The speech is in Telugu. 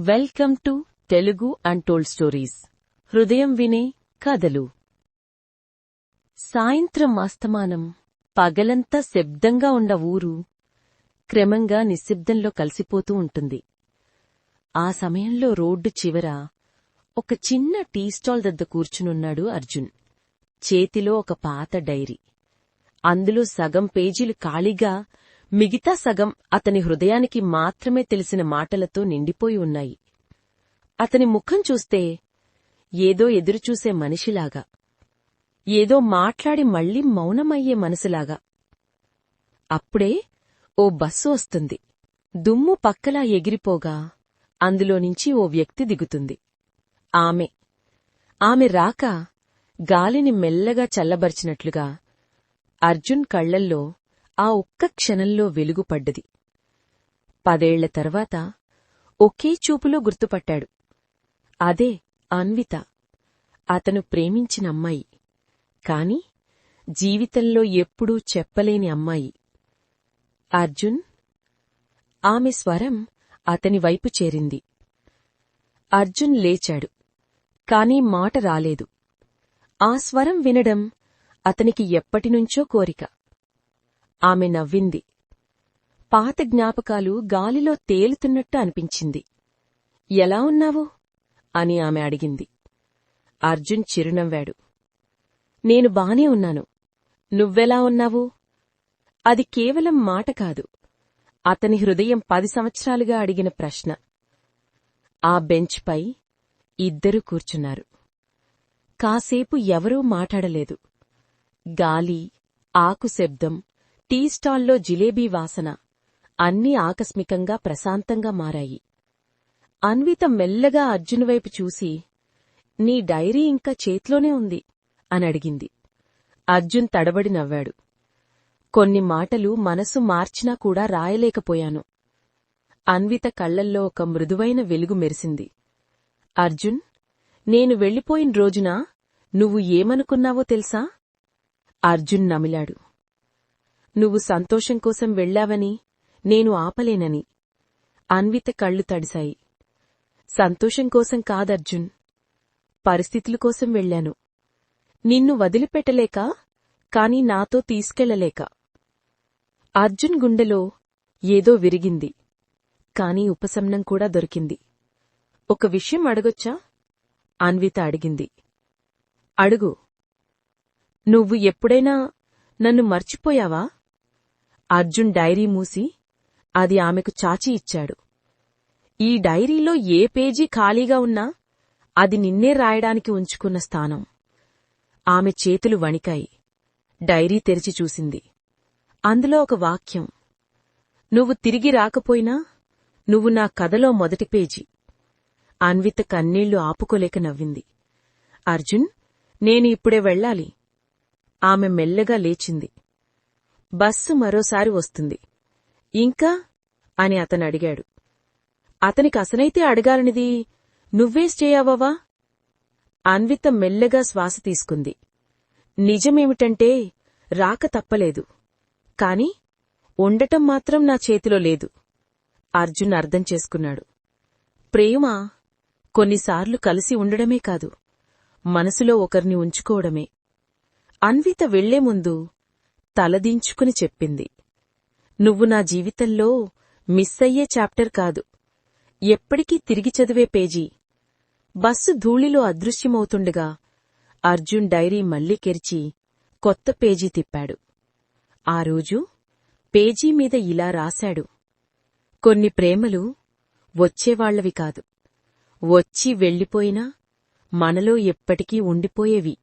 Welcome to Telugu untold stories. హృదయం వినే కథలు. సాయంత్రం ఆస్తమానం పగలంతా శబ్దంగా ఉన్న ఊరు క్రమంగా నిశ్శబ్దంలో కలిసిపోతూ ఉంటుంది. ఆ సమయంలో రోడ్డు చివర ఒక చిన్న టీ స్టాల్ దద్ద కూర్చునున్నాడు అర్జున్. చేతిలో ఒక పాత డైరీ. అందులో సగం పేజీలు ఖాళీగా మిగతా సగం అతని హృదయానికి మాత్రమే తెలిసిన మాటలతో నిండిపోయి ఉన్నాయి. అతని ముఖం చూస్తే ఏదో ఎదురుచూసే మనిషిలాగా. ఏదో మాట్లాడి మళ్ళీ మౌనమయ్యే మనసులాగా. అప్పుడే ఓ బస్సు వస్తుంది. దుమ్ము పక్కలా ఎగిరిపోగా అందులోనుంచి ఓ వ్యక్తి దిగుతుంది. ఆమె. ఆమె రాక గాలిని మెల్లగా చల్లబరిచినట్లుగా అర్జున్ కళ్ళల్లో ఆ ఒక్క క్షణంలో వెలుగుపడ్డది. పదేళ్ళ తర్వాత ఒకే చూపులో గుర్తుపట్టాడు. అదే అన్విత. అతను ప్రేమించిన అమ్మాయి. కాని జీవితంలో ఎప్పుడూ చెప్పలేని అమ్మాయి. అర్జున్ ఆమె స్వరం అతని వైపు చేరింది. అర్జున్ లేచాడు కాని మాట రాలేదు. ఆ స్వరం వినడం అతనికి ఎప్పటినుంచో కోరిక. ఆమె నవ్వింది. పాత జ్ఞాపకాలు గాలిలో తేలుతున్నట్టు అనిపించింది. ఎలా ఉన్నావు? అని ఆమె అడిగింది. అర్జున్ చిరునవ్వాడు. నేను బానే ఉన్నాను. నువ్వెలా ఉన్నావు? అది కేవలం మాట కాదు. అతని హృదయం పది సంవత్సరాలుగా అడిగిన ప్రశ్న. ఆ బెంచ్పై ఇద్దరు కూర్చున్నారు. కాసేపు ఎవరూ మాట్లాడలేదు. గాలి ఆకు శబ్దం టీ స్టాల్లో జిలేబీ వాసన అన్నీ ఆకస్మికంగా ప్రశాంతంగా మారాయి. అన్విత మెల్లగా అర్జున్ వైపు చూసి నీ డైరీ ఇంకా చేతిలోనే ఉంది? అని అడిగింది. అర్జున్ తడబడి నవ్వాడు. కొన్ని మాటలు మనసు మార్చినా కూడా రాయలేకపోయాను. అన్విత కళ్ళల్లో ఒక మృదువైన వెలుగు మెరిసింది. అర్జున్ నేను వెళ్ళిపోయిన రోజున నువ్వు ఏమనుకున్నావో తెలుసా? అర్జున్ నమిలాడు. నువ్వు సంతోషం కోసం వెళ్ళావని నేను ఆపలేనని. అన్విత కళ్ళు తడిశాయి. సంతోషం కోసం కాదర్జున్ పరిస్థితుల కోసం వెళ్ళాను నిన్ను వదిలిపెట్టలేక కాని నాతో తీసుకెళ్ళలేక. అర్జున్ గుండెలో ఏదో విరిగింది. కాని ఉపశమనం కూడా దొరికింది. ఒక విషయం అడగొచ్చా? అన్విత అడిగింది. అడుగు. నువ్వు ఎప్పుడైనా నన్ను మర్చిపోయావా? అర్జున్ డైరీ మూసి అది ఆమెకు చాచి ఇచ్చాడు. ఈ డైరీలో ఏ పేజీ ఖాళీగా ఉన్నా అది నిన్నే రాయడానికి ఉంచుకున్న స్థానం. ఆమె చేతులు వణికాయి. డైరీ తెరిచి చూసింది. అందులో ఒక వాక్యం. నువ్వు తిరిగి రాకపోయినా నువ్వు నా కథలో మొదటి పేజీ. అన్విత కన్నీళ్ళు ఆపుకోలేక నవ్వింది. అర్జున్ నేను ఇప్పుడే వెళ్ళాలి. ఆమె మెల్లగా లేచింది. బస్సు మరోసారి వస్తుంది. ఇంకా? అని అతను అడిగాడు. అతనికి అసనైతే అడగాలనిది నువ్వే స్టేయావవా అన్విత మెల్లగా శ్వాస తీసుకుంది. నిజమేమిటంటే రాక తప్పలేదు. కాని ఉండటం మాత్రం నా చేతిలో లేదు. అర్జున్ అర్థం చేసుకున్నాడు. ప్రేమ కొన్నిసార్లు కలిసి ఉండడమే కాదు మనసులో ఒకరిని ఉంచుకోవడమే. అన్విత వెళ్ళే ముందు తలదించుకుని చెప్పింది. నువ్వు నా జీవితంలో మిస్ అయ్యే చాప్టర్ కాదు. ఎప్పటికీ తిరిగి చదివే పేజీ. బస్సు ధూళిలో అదృశ్యమవుతుండగా అర్జున్ డైరీ మళ్ళీ కెరిచి కొత్త పేజీ తిప్పాడు. ఆ రోజు పేజీ మీద ఇలా రాశాడు. కొన్ని ప్రేమలు వచ్చేవాళ్ళవి కాదు. వచ్చి వెళ్ళిపోయినా మనలో ఎప్పటికీ ఉండిపోయేవి.